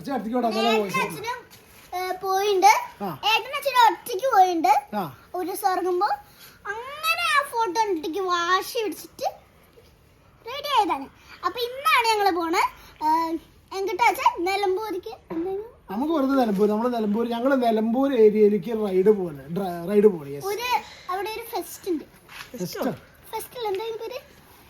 അടിച്ച് അടുത്തേക്ക് വിടാം നല്ല വോയിസ് പോയിണ്ട്. ഏട്ടൻ ഒറ്റയ്ക്ക് പോയിണ്ട്. ആ. ഒരു ഇറങ്ങുമ്പോ അങ്ങനെ ആ ഫോട്ടോ കണ്ടിട്ട് വാശി പിടിച്ചിട്ട് റെഡി ആയതാണ്. അപ്പൊ ഇന്നാണ് ഞങ്ങൾ പോണേ. എങ്കിട്ടാ വെച്ചാൽ നിലമ്പൂരിക്ക് നമുക്ക് വെറുതെ നിലമ്പൂർ നമ്മൾ നിലമ്പൂർ ഞങ്ങൾ നിലമ്പൂർ ഏരിയയിലേക്ക് റൈഡ് പോലെ റൈഡ് പോലെ യെസ് ഒരു അവിടെ ഒരു ഫെസ്റ്റ് ഉണ്ട്. ഫെസ്റ്റിൽ എന്താ പേര്?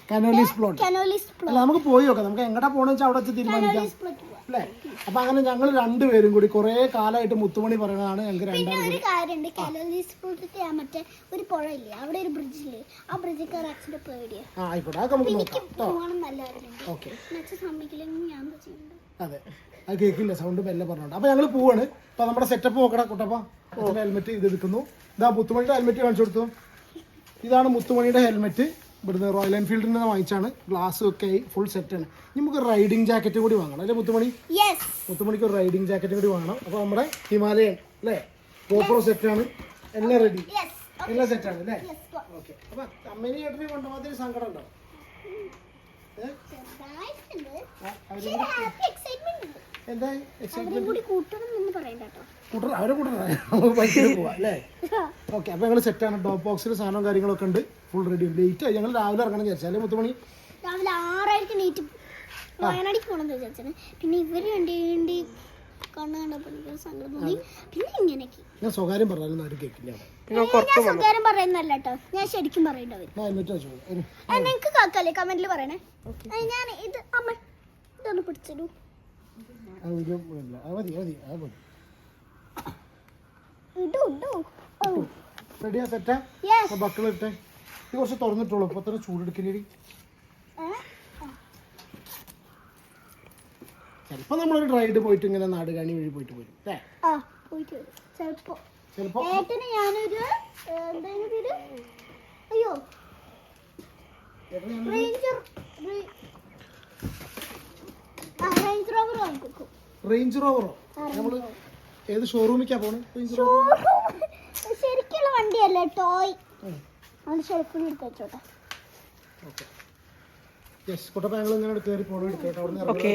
കനോലീസ് പ്ലോട്ട് കനോലിസ് അല്ല നമുക്ക് പോയി നോക്കാം. നമുക്ക് എങ്ങോട്ടാ പോണെന്ന് വെച്ചാൽ അവിടെ വെച്ച് തീരുമാനിക്കാം. പ്ലോട്ട് അല്ലേ? അപ്പൊ അങ്ങനെ ഞങ്ങൾ രണ്ടുപേരും കൂടി കുറെ കാലമായിട്ട് മുത്തുമണി പറയുന്നതാണ് ഞങ്ങൾക്ക് പിന്നെ രണ്ടാം ഒരു കാര്യമുണ്ട്. കനോലിസ് പ്ലോട്ടിൽ മറ്റേ ഒരു പുഴ ഇല്ലേ അവിടെ ഒരു ബ്രിഡ്ജ് ഇല്ലേ? ആ ബ്രിഡ്ജിൽ കയറി അച്ഛന്റെ പേടിയാ ആ ആയിക്കോട്ടെ. അതൊക്കെ നമുക്ക് നോക്കാം കേട്ടോ പോകണം ഓക്കെ. അച്ഛൻ സമ്മതിക്കില്ലെങ്കിൽ ഞാൻ എന്താ ചെയ്യണ്ടത് അതെ. അത് കേൾക്കില്ല. സൗണ്ട് മെല്ലെ പറഞ്ഞോണ്ട്. അപ്പൊ ഞങ്ങൾ പോവാണ്. ഇപ്പൊ നമ്മുടെ സെറ്റപ്പ് നോക്കടാ കുട്ടപ്പ. ഹെൽമെറ്റ് ഇത് എടുക്കുന്നു. ഇതാ മുത്തുമണിയുടെ ഹെൽമെറ്റ് കാണിച്ചു കൊടുത്തു. ഇതാണ് മുത്തുമണിയുടെ ഹെൽമെറ്റ് ഇവിടുന്ന് റോയൽ എൻഫീൽഡിൽ നിന്ന് വാങ്ങിച്ചാണ്. ഗ്ലാസ് ഒക്കെ ആയി ഫുൾ സെറ്റാണ് നമുക്ക് റൈഡിംഗ് ജാക്കറ്റ് കൂടി വാങ്ങണം. അല്ലേ മുത്തുമണി? മുത്തുമണിക്ക് ഒരു റൈഡിംഗ് ജാക്കറ്റ് കൂടി വാങ്ങണം. അപ്പോൾ നമ്മുടെ ഹിമാലയൻ അല്ലേ? ഗോപ്രോ സെറ്റാണ് എല്ലാം റെഡി എല്ലാം സെറ്റാണ് അല്ലേ? ഓക്കെ അപ്പൊ അമ്മേനെ ചേട്ടനെ കൊണ്ടുപോകാത്തൊരു സങ്കടം ഉണ്ടോ? ഏഹ് എന്താ അവരും എക്സൈറ്റ്മെന്റ് കൂട്ടണം അവരെ ബൈക്കിൽ പോവാം അല്ലേ? ഓക്കെ അപ്പോൾ ഞങ്ങൾ സെറ്റാണ് ഡോപ്പ് ബോക്സിൽ സാധനവും കാര്യങ്ങളൊക്കെ ഉണ്ട്. ഫുൾ റെഡി ലേറ്റ് ആയി. ഞങ്ങൾ രാവിലെ ഇറങ്ങണം വിചാരിച്ചാൽ മുത്തുമണി? രാവിലെ ആറായിരത്തി നീറ്റ് വയനാടിക്ക് പോകണമെന്ന് വിചാരിച്ചത്. പിന്നെ പിന്നെ ഇങ്ങനെയൊക്കെ. ഞാൻ സ്വകാര്യം പറഞ്ഞാലും ആരും കേൾക്കില്ല. അവിടെ ഞാൻ സ്വകാര്യം പറയുന്നല്ല കേട്ടോ. ഞാൻ ശരിക്കും നിങ്ങൾക്ക് കമന്റിൽ പറയണേ. ഞാൻ ഇത് അമ്മ ഇതൊന്ന് പിടിച്ചിടൂ. ഒരു അത് മതി മതി അത് മതി. റെഡിയാ സെറ്റാ? യെസ് ഇത് കുറച്ച് തുറന്നിട്ടുള്ളൂ. ഇപ്പൊ തന്നെ ചൂടെടുക്കില്ലേ ചിലപ്പോൾ നമ്മളൊരു റൈഡ് പോയിട്ട് ഇങ്ങനെ നാടുകാണി വഴി പോയിട്ട് പോരും. അല്ലേ വരും. ചിലപ്പോ. ഏട്ടന് ഞാനൊരു അയ്യോ. റേഞ്ചർ റേ- ആ റേഞ്ച് റോവർ വാങ്ങിക്കും റേഞ്ച് റോവറോ നമ്മൾ ഏത് ഷോറൂമിക്കാ പോണേ? റേഞ്ച് റോവർ ശരിക്കുള്ള വണ്ടിയല്ലേ ടോയ് ഷെൽഫിൽ എടുത്ത് വെച്ചോട്ടെ. ഓക്കെ യെസ് കുട്ടപ്പ ഞങ്ങൾ ഇങ്ങനെ കയറി പോകണം എടുത്തോട്ടെ അവിടെ നിന്ന് ഓക്കെ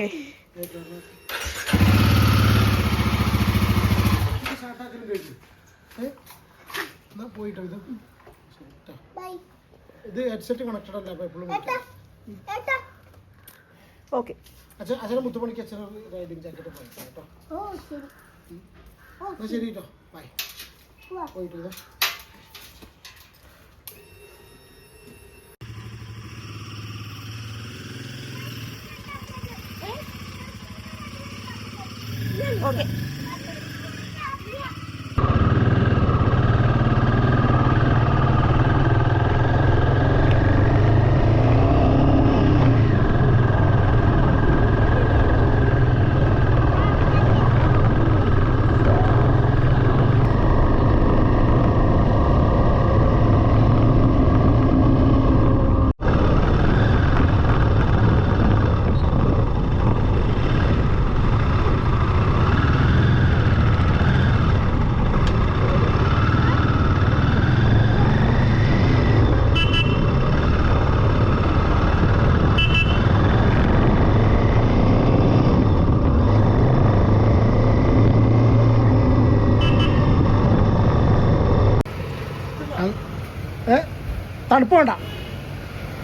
എന്നാ പോയിട്ടോ ഇത്? ഇത് ഹെഡ്സെറ്റ് കണക്റ്റഡ് അല്ല അപ്പോൾ എപ്പോഴും ഓക്കെ. അച്ഛനെ മുത്തുമണിക്ക് അച്ഛൻ റൈഡിങ് ജാക്കറ്റ് കേട്ടോ. ഓ ശരി. ഓ എന്നാ ശരി. കേട്ടോ. ബൈ പോയിട്ട്. ഓക്കെ അ- ഏ തണുപ്പ് വേണ്ട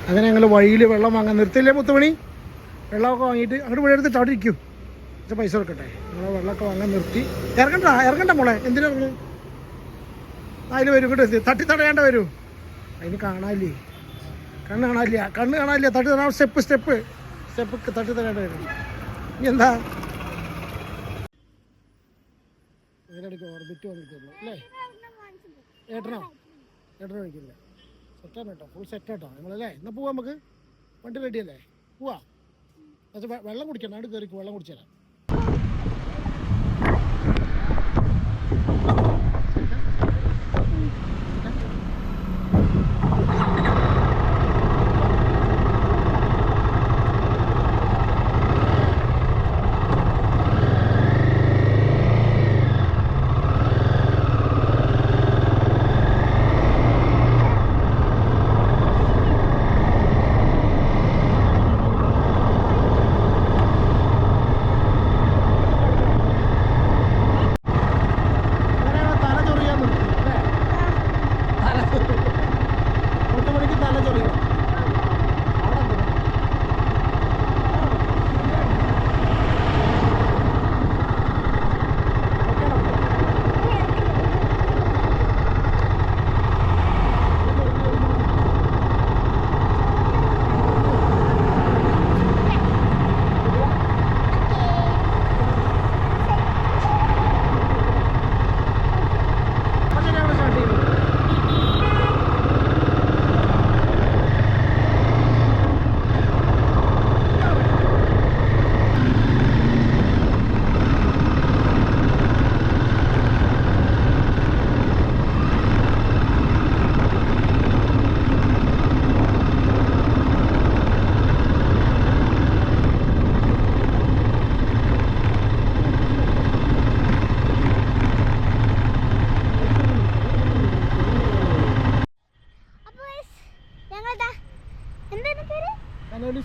അങ്ങനെ ഞങ്ങൾ വഴിയിൽ വെള്ളം വാങ്ങാൻ നിർത്തില്ലേ മുത്തുമണി? വെള്ളമൊക്കെ വാങ്ങിയിട്ട് അങ്ങോട്ട് പോയി എടുത്തിട്ട് അവിടെ ഇരിക്കും. പക്ഷെ പൈസ കൊടുക്കട്ടെ. ഞങ്ങൾ വെള്ളമൊക്കെ വാങ്ങാൻ നിർത്തി. ഇറങ്ങണ്ട? ഇറങ്ങണ്ട മോളെ. എന്തിനാ അതിൽ വരും ഇങ്ങോട്ട് തട്ടി തടയേണ്ട വരും. അതിന് കാണാനില്ലേ? കണ്ണ് കാണാനില്ല. കണ്ണ് കാണാനില്ല. തട്ടി തരാം സ്റ്റെപ്പ് സ്റ്റെപ്പ്. സ്റ്റെപ്പ് തട്ടി തരേണ്ട വരും. ഇനി എന്താ? ഓർബിറ്റ് വന്നിട്ടുള്ളൂ അല്ലേ? ഏട്ടനോ? ഏട്ടനോ കഴിക്കില്ല സെറ്റാണ് കേട്ടോ ഫുൾ സെറ്റ് കേട്ടോ നിങ്ങളല്ലേ? എന്നാൽ പോവാം നമുക്ക്. വണ്ടി റെഡിയല്ലേ പോവാ. പക്ഷേ വെള്ളം കുടിക്കണം. അവിടെ കയറിക്ക് വെള്ളം കുടിച്ചു തരാം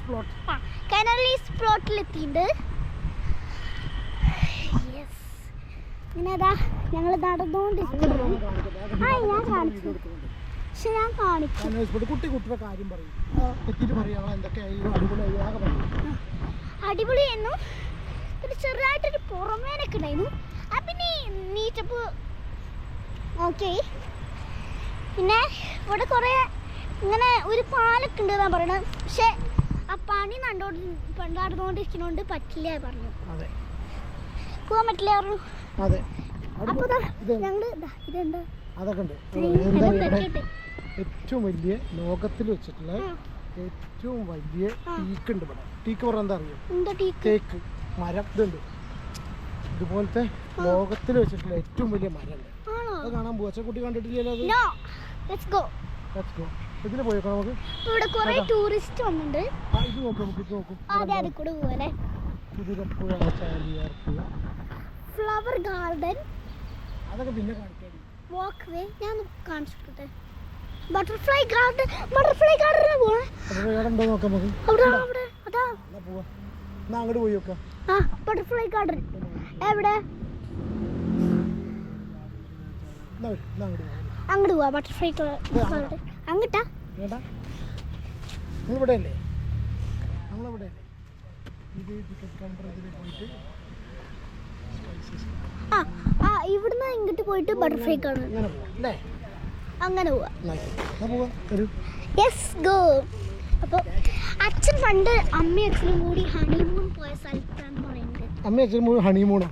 പ്ലോട്ട് എത്തിയിട്ടുണ്ട് യെസ് ഇങ്ങനെ അതാ ഞങ്ങൾ നടന്നുകൊണ്ടിരിക്കുന്നു ആ ഞാൻ കാണിച്ചു പക്ഷെ ഞാൻ കാണിച്ചു കുട്ടി കുട്ടിയുടെ കാര്യം പറയും. അടിപൊളിയായിരുന്നു. ഒരു ചെറുതായിട്ടൊരു പുറമേനൊക്കെ ഉണ്ടായിരുന്നു. ആ പിന്നെ നീറ്റപ്പ് ഓക്കെ. പിന്നെ ഇവിടെ കുറേ ഇങ്ങനെ ഒരു പാലൊക്കെ ഉണ്ട് എന്നാണ് പറയണത് പക്ഷെ പണി നണ്ടോണ്ട് നടന്നുകൊണ്ടിരിക്കുന്നോണ്ട് പറ്റില്ല പറഞ്ഞു. അതെ. പോകാൻ പറ്റില്ല പറഞ്ഞു. അതെ. അപ്പൊ ഞങ്ങൾ ഇതെന്താ? അതൊക്കെ ഉണ്ട്? ഏറ്റവും വലിയ ലോകത്തിൽ വെച്ചിട്ടുള്ള ഏറ്റവും വലിയ ടീക്ക് ഉണ്ട് ഇവിടെ. ടീക്ക് പറഞ്ഞാൽ എന്താ അറിയോ? തേക്ക് മരം. ഇതുണ്ട്. ഇതുപോലത്തെ ലോകത്തിൽ വെച്ചിട്ടുള്ള ഏറ്റവും വലിയ മരം അത് കാണാൻ പോവാ. കുട്ടി കണ്ടിട്ടില്ലല്ലോ അത്? Let's go let's go. ഇതിന് പോയേക്കാം നമുക്ക്? ഇവിടെ കുറേ ടൂറിസ്റ്റ് വന്നിട്ടുണ്ട്. ആ ഇത് നോക്കാം നമുക്ക് ഇത് നോക്കും. അതെ അത് കൂടെ പോലെ കുതിരപ്പുഴ ചാലിയാർപ്പുഴ ഫ്ലവർ ഗാർഡൻ അതൊക്കെ പിന്നെ കാണിക്കാം വാക്ക് വേ ഞാൻ ബട്ടർഫ്ലൈ ഗാർഡൻ ബട്ടർഫ്ലൈ ഗാർഡൻ ഉണ്ടോ നോക്കാം നമുക്ക്? അവിടെ അവിടെ. അതാ. പോവാ. എന്നാ അങ്ങോട്ട് പോയി നോക്കാം. ആ ബട്ടർഫ്ലൈ ഗാർഡൻ എവിടെ? അങ്ങോട്ട് പോവാ. ബട്ടർഫ്ലൈ ഗാർഡൻ അങ്ങട്ടാ. വേണ്ട നിങ്ങളിവിടെ അല്ലേ നമ്മളിവിടെ അല്ലേ ഇത് ടിക്കറ്റ് കൗണ്ടറിൽ പോയിട്ട് ആ ഇവിടുന്ന് ഇങ്ങോട്ട് പോയിട്ട് ബട്ടർഫ്ലൈ ഗാർഡൻ ഇങ്ങനെ പോവാം അല്ലേ? അങ്ങനെ പോവാ. യെസ് ഗോ അപ്പോൾ അച്ഛൻ പണ്ട് അമ്മയും അച്ഛനും കൂടി ഹണിമൂൺ പോയ സ്ഥലത്താണ് പറയുന്നത്. അമ്മയും അച്ഛനും കൂടി ഹണിമൂണാ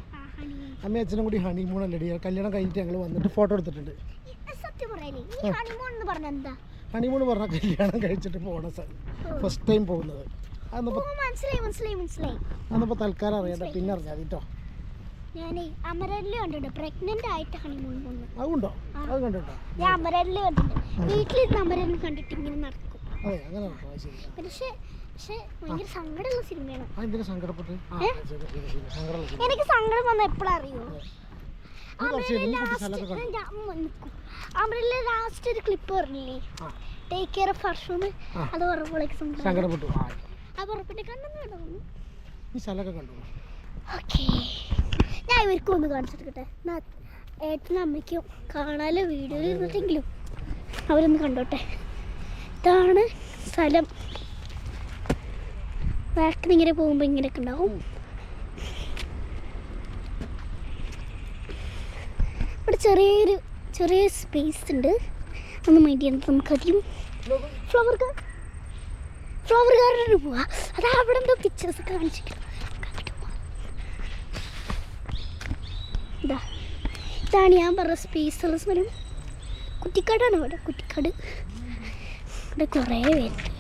അമ്മയും അച്ഛനും കൂടി ഹണിമൂൺ അല്ലേ കല്യാണം കഴിഞ്ഞിട്ട് ഞങ്ങൾ വന്നിട്ട് ഫോട്ടോ എടുത്തിട്ടുണ്ട്. സത്യം പറയാനേ ഈ ഹണിമൂൺ എന്ന് പറഞ്ഞ എന്താ? ഹണിമൂൺ പറഞ്ഞ കല്യാണം കഴിച്ചിട്ട് പോണ ഫസ്റ്റ് ടൈം പോകുന്നത്. അന്നപ്പോ തൽക്കാലം അറിയാതെ പിന്നെ അറിഞ്ഞാൽ കേട്ടോ കണ്ടിട്ടുണ്ട് പ്രഗ്നന്റ് ആയിട്ട് ഹണിമൂൺ അതുണ്ടോ അത് ഞാൻ കണ്ടിട്ടുണ്ട്. വീട്ടിലിരുന്ന് കണ്ടിട്ട് ഇങ്ങനെ നടക്കും. അതെ അങ്ങനെ പക്ഷെ പക്ഷെ ഭയങ്കര സങ്കടമുള്ള സിനിമയാണ്. എനിക്ക് സങ്കടം വന്ന എപ്പോഴാ ലാസ്റ്റ് ഒരു ക്ലിപ്പ് പറഞ്ഞില്ലേ? ആ. Take care of. അത് സങ്കടപ്പെട്ടു ഈ സ്ഥലമൊക്കെ കണ്ടു? ഓക്കേ. ഞാൻ ഇവർക്കും ഒന്ന് കാണിച്ചെടുക്കട്ടെ ഏട്ടനും അമ്മയ്ക്കും കാണാലോ വീഡിയോയിൽ ഇരുന്നിട്ടെങ്കിലും അവരൊന്ന് കണ്ടോട്ടെ. ഇതാണ് സ്ഥലം. ബാക്കിൽ ഇങ്ങനെ പോകുമ്പോൾ ഇങ്ങനെയൊക്കെ ഉണ്ടാവും. ഇവിടെ ചെറിയൊരു ചെറിയ സ്പേസ് ഉണ്ട്. ഒന്ന് മൈൻഡ് ചെയ്യുന്നത് നമുക്കധികം ഫ്ലവർ ഫ്ലവർ ഗാർഡനിൽ പോവാ. അതാ അവിടെ എന്തോ പിക്ചേഴ്സ് കാണിച്ചിട്ട് ഇതാ. ഇതാണ് ഞാൻ പറഞ്ഞ സ്പേസ് ഉള്ള സ്ഥലം. കുറ്റിക്കാടാണ് അവിടെ കുറ്റിക്കാട്. ഇവിടെ കുറേ പേരുണ്ട്.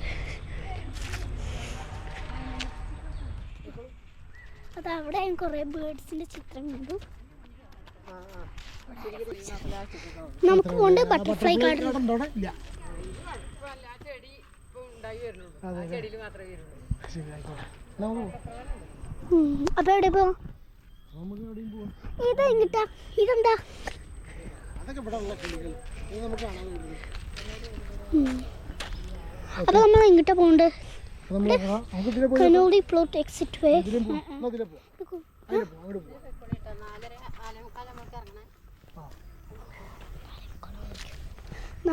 അതവിടെ ഞാൻ കുറേ ബേർഡ്സിന്റെ ചിത്രം കണ്ടു. നമുക്ക് പോണ്ട് ബട്ടർഫ്ലൈ പോവാം. അപ്പൊ എവിടെ പോ ഇത് എങ്ങിട്ടാ ഇതെന്താ അപ്പൊ നമ്മൾ എങ്ങിട്ടാ പോണ്ട്. കനോളി പ്ലോട്ട് എക്സിറ്റ് വേ ഇതിലും പോവാം എന്നാ ഇതിലെ പോവാം അതിലെ പോവാം അങ്ങോട്ട് പോവാം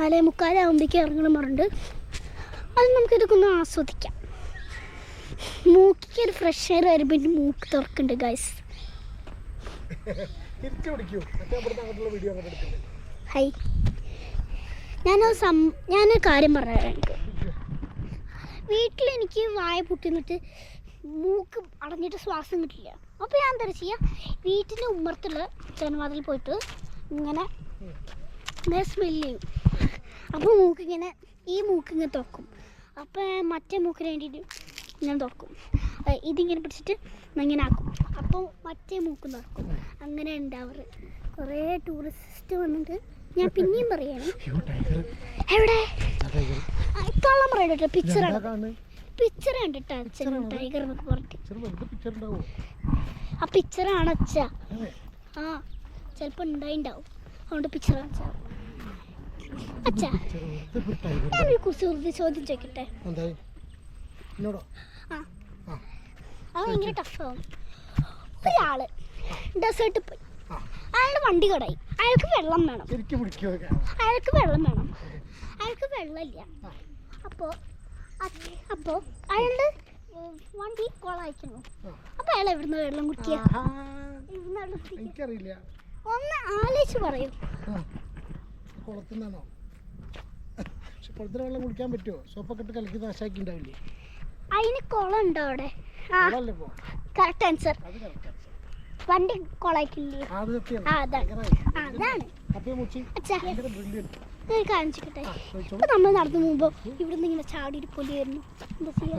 നാലേ മുക്കാലാകുമ്പോഴേക്ക് ഇറങ്ങണം പറഞ്ഞിട്ട് അത് നമുക്കിതൊക്കെ ഒന്ന് ആസ്വദിക്കാം. മൂക്കിക്ക് ഒരു ഫ്രഷ് എയർ വരുമ്പോൾ എന്റെ മൂക്ക് തുറക്കുന്നുണ്ട് ഗൈസ് ഹൈ ഞാനൊരു സം ഞാനൊരു കാര്യം പറഞ്ഞു എനിക്ക്. വീട്ടിൽ എനിക്ക് വായ പൊട്ടിന്നിട്ട് മൂക്ക് അടഞ്ഞിട്ട് ശ്വാസം കിട്ടില്ല. അപ്പോൾ ഞാൻ എന്താ ചെയ്യുക വീട്ടിന്റെ ഉമ്മറത്തുള്ള ജനവാതിൽ പോയിട്ട് ഇങ്ങനെ സ്മെല്ല് ചെയ്യും. അപ്പോൾ മൂക്ക് ഇങ്ങനെ ഈ മൂക്ക് ഇങ്ങനെ തുറക്കും. അപ്പോൾ മറ്റേ മൂക്കിന് വേണ്ടിയിട്ട് ഇങ്ങനെ തുറക്കും. ഇതിങ്ങനെ പിടിച്ചിട്ട് ഇങ്ങനെ ആക്കും. അപ്പോൾ മറ്റേ മൂക്ക് തുറക്കും. അങ്ങനെ ഉണ്ടാവാറ്. കുറേ ടൂറിസ്റ്റ് വന്നിട്ട് ഞാൻ പിന്നെയും പറയാണ്. എവിടെ? കള്ളം പറയട്ടോ പിക്ചർ പിക്ചർ കണ്ടിട്ടാ അച്ഛൻ ടൈഗർ എന്നൊക്കെ പറഞ്ഞിട്ട്. ആ പിക്ചറാണ് അച്ഛ. ആ ചിലപ്പോൾ ഉണ്ടായിണ്ടാവും. അതുകൊണ്ട് പിക്ചർ അച്ഛ അച്ഛ ഞാനൊരു കുസൃതി ചോദ്യം ചോദിക്കട്ടെ? അത് ഭയങ്കര ടഫാവും ഒരാൾ ഡെസേർട്ടിൽ പോയി. അയാളുടെ വണ്ടി കടായി. അയാൾക്ക് വെള്ളം വേണം. അയാൾക്ക് വെള്ളം വേണം. അയാൾക്ക് വെള്ളമില്ല. അപ്പോൾ അപ്പോൾ അയാളുടെ വണ്ടി കൊളായിക്കുന്നു. അപ്പോൾ അയാൾ എവിടുന്ന് വെള്ളം കുടിക്കുക? എനിക്കറിയില്ല. ഒന്ന് ആലോചിച്ച് പറയൂ. ആ കുളത്തുനിന്നാണോ പക്ഷെ കുളത്തിലെ വെള്ളം കുടിക്കാൻ പറ്റുമോ? സോപ്പൊക്കെ ഇട്ട് കലക്കി നാശാക്കി ഉണ്ടാവില്ലേ അതിന് കുളം ഉണ്ടോ അവിടെ കറക്റ്റ് ആൻസർ വണ്ടി കുളക്കില്ലേ കാണിച്ചിട്ടെ ഇപ്പൊ നമ്മൾ നടന്നു പോകുമ്പോ ഇവിടുന്ന് ഇങ്ങനെ ചാടി പൊലി വരുന്നു. എന്താ ചെയ്യാ?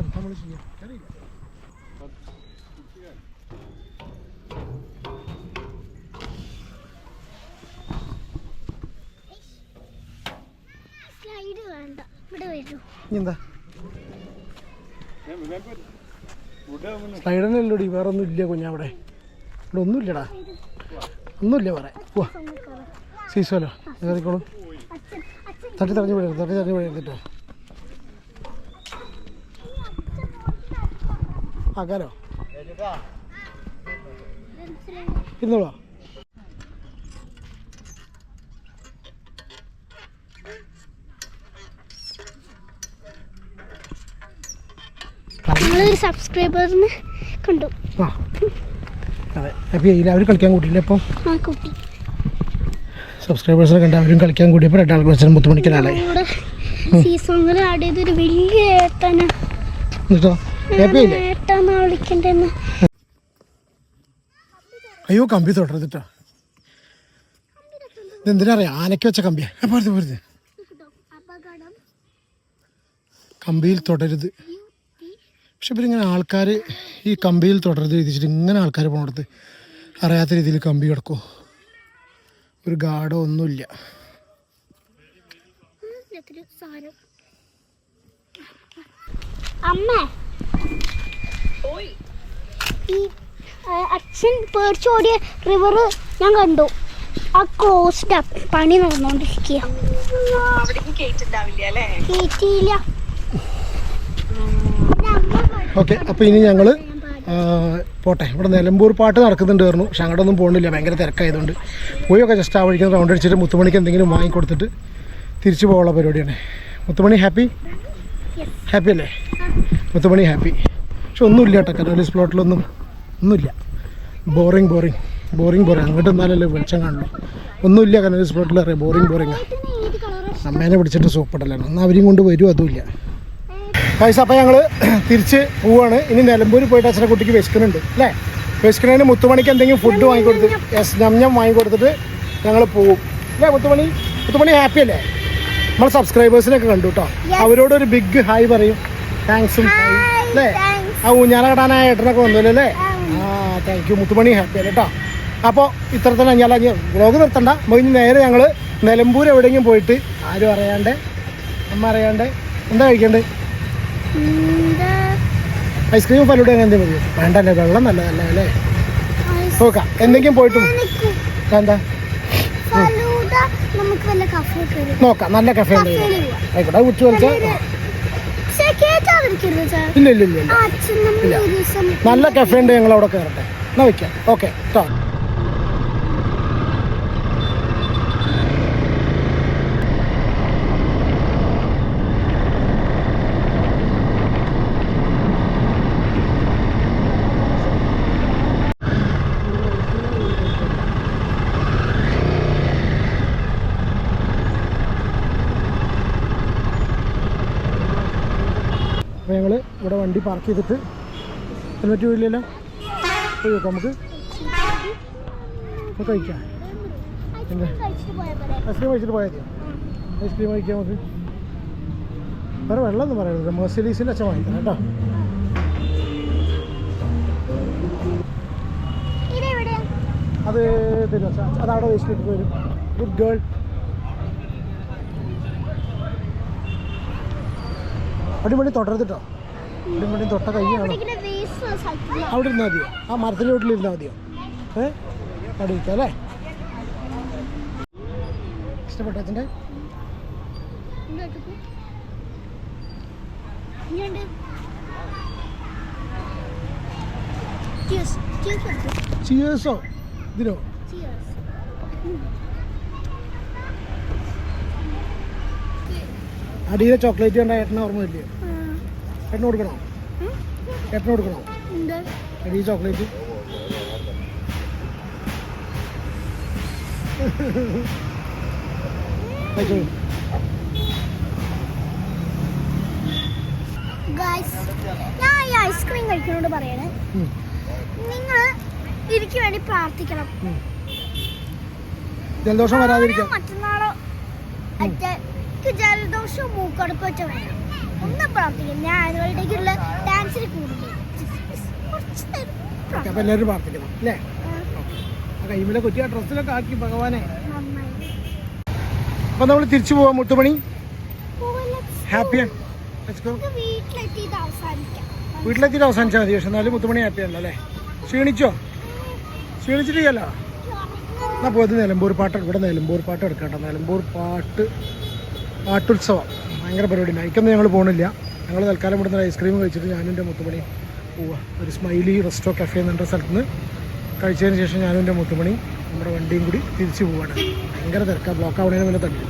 സ്ലൈഡ് വേണ്ട. ഇവിടെ വരൂ. വേറെ ഒന്നും ഇല്ല കുഞ്ഞാവിടെ ഇവിടെ ഒന്നുമില്ലടാ. ഒന്നുമില്ല വേറെ. പോവാ സീസോലോ കയറിക്കോളൂ. തട്ടി തടഞ്ഞു പോയി തട്ടി തടഞ്ഞു പോയി എടുത്തിട്ടോ ആക്കാലോ? ഇരുന്നോളോ. നമ്മളൊരു സബ്സ്ക്രൈബറിന് കണ്ടു. ആ. അതെ. അപ്പോൾ കളിക്കാൻ കൂട്ടിയില്ല ആ കുട്ടി. സബ്സ്ക്രൈബേഴ്സിനെ കണ്ട് അവരും കളിക്കാൻ കൂടിയപ്പോൾ രണ്ടാൾ മത്സരം മുത്തുമണിക്കലാളെ സീസണിൽ വലിയ ഏട്ടന. എന്നിട്ടോ? ഹാപ്പി ആയില്ലേ ഏട്ടാന്നാ വിളിക്കണ്ടെന്ന്. അയ്യോ കമ്പി തൊട്ടരുതിട്ടോ ഇതെന്തിനാ അറിയാം? ആനയ്ക്ക് വെച്ച കമ്പിയാ. പോരുത് കമ്പിയിൽ തുടരുത്. പക്ഷെ ഇവരിങ്ങനെ ആൾക്കാർ ഈ കമ്പിയിൽ തുടരുത് രീതിച്ചിട്ട് ഇങ്ങനെ ആൾക്കാർ പോകണത് അറിയാത്ത രീതിയിൽ കമ്പി കിടക്കുമോ ഒരു ഗാർഡോ ഒന്നുമില്ല. അമ്മ. ഈ അച്ഛൻ പേടിച്ചോടിയ റിവർ ഞാൻ കണ്ടു. ആ ക്ലോസ്ഡ് പണി നടന്നുകൊണ്ടിരിക്കുക അല്ലേ? കേറ്റിയില്ല. ഓക്കെ അപ്പോൾ ഇനി ഞങ്ങൾ പോട്ടെ ഇവിടെ നിലമ്പൂർ പാട്ട് നടക്കുന്നുണ്ട് പറഞ്ഞു. പക്ഷെ അങ്ങോട്ടൊന്നും പോകുന്നില്ല ഭയങ്കര തിരക്കായതുകൊണ്ട്. പോയൊക്കെ ജസ്റ്റ് ആ വഴിക്ക് റൗണ്ട് അടിച്ചിട്ട് മുത്തുമണിക്ക് എന്തെങ്കിലും വാങ്ങിക്കൊടുത്തിട്ട് തിരിച്ചു പോകാനുള്ള പരിപാടിയാണ്. മുത്തുമണി ഹാപ്പി ഹാപ്പി അല്ലേ? മുത്തുമണി ഹാപ്പി പക്ഷെ ഒന്നുമില്ല കേട്ടോ കരോലീസ് പ്ലോട്ടിലൊന്നും ഒന്നുമില്ല. ബോറിങ് ബോറിങ് ബോറിങ് ബോറിങ് അങ്ങോട്ട് എന്നാലല്ലേ വെളിച്ചം കാണുള്ളൂ. ഒന്നുമില്ല കനോലീസ് പ്ലോട്ടിൽ അറിയാം ബോറിങ് ബോറിങ് അമ്മേനെ പിടിച്ചിട്ട് സൂപ്പിടലാണ് എന്നാൽ അവരെയും കൊണ്ട് വരും അതുമില്ല. പൈസ അപ്പം ഞങ്ങൾ തിരിച്ച് പോവാണ്. ഇനി നിലമ്പൂർ പോയിട്ട് അച്ഛനെ കുട്ടിക്ക് വിശക്കുന്നുണ്ട് അല്ലേ? വിശക്കുന്നതിന് മുത്തുമണിക്ക് എന്തെങ്കിലും ഫുഡ് വാങ്ങിക്കൊടുത്ത് യെസ് ഞം വാങ്ങിക്കൊടുത്തിട്ട് ഞങ്ങൾ പോവും. അല്ലേ മുത്തുമണി? മുത്തുമണി ഹാപ്പി അല്ലേ? നമ്മൾ സബ്സ്ക്രൈബേഴ്സിനൊക്കെ കണ്ടു കേട്ടോ അവരോട് ഒരു ബിഗ് ഹായ് പറയും. താങ്ക്സും അല്ലേ? ആ ഊഞ്ഞാല കടാനായ ഏട്ടനൊക്കെ വന്നല്ലോ അല്ലേ? ആ. താങ്ക് യു മുത്തുമണി ഹാപ്പി അല്ലേ കേട്ടോ അപ്പോൾ ഇത്ര തന്നെ ഞാൻ വ്ളോഗ് നിർത്തണ്ട. ഇനി നേരെ ഞങ്ങൾ നിലമ്പൂർ എവിടെയെങ്കിലും പോയിട്ട് ആരും അറിയാണ്ട് അമ്മ അറിയാണ്ട് എന്താ കഴിക്കണ്ടേ? എന്താ ഐസ്ക്രീം ഫലൂടെ അങ്ങനെ എന്തെങ്കിലും മതിയോ വേണ്ടല്ലേ വെള്ളം നല്ലതല്ല? അല്ലേ? നോക്കാം എന്തെങ്കിലും പോയിട്ടും എന്താ നോക്കാം. നല്ല കഫേ ഉണ്ട്. ആയിക്കോട്ടെ. ഉച്ച സാർ ഇല്ല ഇല്ല ഇല്ല നല്ല കഫേ ഉണ്ട് ഞങ്ങൾ അവിടെ കയറട്ടെ. എന്നാ വയ്ക്കാം ഓക്കെ കേട്ടോ അപ്പോൾ ഞങ്ങൾ ഇവിടെ വണ്ടി പാർക്ക് ചെയ്തിട്ട് ഹെൽമെറ്റ് വീട്ടിലല്ലോ പോയി നോക്കാം നമുക്ക്. നമുക്ക് കഴിക്കാം. എന്താ? ഐസ്ക്രീം കഴിച്ചിട്ട് പോയാൽ മതിയോ ഐസ്ക്രീം കഴിക്കാം നമുക്ക്. വേറെ വെള്ളം ഒന്നും പറയരുത്. മെർസിഡീസിന്റെ അച്ഛൻ വാങ്ങിക്കണം കേട്ടോ. അത് തരും അത് അവിടെ വേസ്റ്റ് വരും. ഗുഡ് ഗേൾ അടിപൊളി തൊട്ടരുത്തിട്ടോ അടിപൊളി തൊട്ട കയ്യാണ് അവിടെ ഇരുന്നാൽ മതിയോ ആ മരത്തിന്റെ വീട്ടിൽ ഇരുന്നാൽ മതിയോ? ഏ? അവിടെ ഇരിക്കാം അല്ലേ? ഇഷ്ടപ്പെട്ട അച്ഛന്റെ. ചിയേഴ്സോ ഇതിനോ. അടിയിലെ ചോക്ലേറ്റ് കണ്ട ഏട്ടനെ ഓർമ്മ ഏട്ടന് കൊടുക്കണോ? ഉം. ഏട്ടന് കൊടുക്കണോ. അടിയിൽ ചോക്ലേറ്റ്. ഞാൻ ഈ ഐസ്ക്രീം കഴിക്കുന്നോട് പറയണേ. നിങ്ങൾ എനിക്ക് വേണ്ടി പ്രാർത്ഥിക്കണം. ജലദോഷം വരാതിരിക്കാം. മറ്റന്നാളോ മറ്റേ എനിക്ക് ജലദോഷവും മൂക്കടപ്പ് വെച്ച വേണം. ഒന്ന് പ്രാർത്ഥിക്കും ഞാൻ ആനുവൽഡേക്കുള്ള ഡാൻസിൽ പ്രാർത്ഥിക്കാം. അപ്പം എല്ലാവരും പ്രാർത്ഥിക്കണം അല്ലേ? ആ കൈമിലെ കൊച്ചി ആ ഡ്രസ്സിലൊക്കെ ആക്കി ഭഗവാനെ. അപ്പൊ നമ്മൾ നമ്മൾ തിരിച്ചു പോവാം മുത്തുമണി. വീട്ടിലെത്തിയിട്ട് അവസാനിച്ചാൽ മതി പക്ഷെ എന്നാലും മുത്തുമണി ഹാപ്പിയല്ല അല്ലേ ക്ഷീണിച്ചോ? ക്ഷീണിച്ചിട്ടില്ലല്ലോ? എന്നാ പോയത് നിലമ്പൂർ പാട്ട് ഇവിടെ നിലമ്പൂർ പാട്ട് എടുക്കട്ടോ കേട്ടോ നിലമ്പൂർ പാട്ട്. പാട്ടുത്സവം. ഭയങ്കര പരിപാടി. നയിക്കൊന്നും ഞങ്ങൾ പോകണില്ല ഞങ്ങൾ തൽക്കാലം ഇവിടുന്ന് ഐസ്ക്രീം കഴിച്ചിട്ട് ഞാനും എന്റെ മുത്തുമണി പോവുക ഒരു സ്മൈലി റെസ്റ്റോ കഫേ എന്നുള്ള സ്ഥലത്ത് നിന്ന് കഴിച്ചതിന് ശേഷം ഞാനും എന്റെ മുത്തുമണി നമ്മുടെ വണ്ടിയും കൂടി തിരിച്ചു പോവാണ്. ഭയങ്കര തിരക്കാണ് ബ്ലോക്ക് ആവണേന് മുന്നേ തട്ടി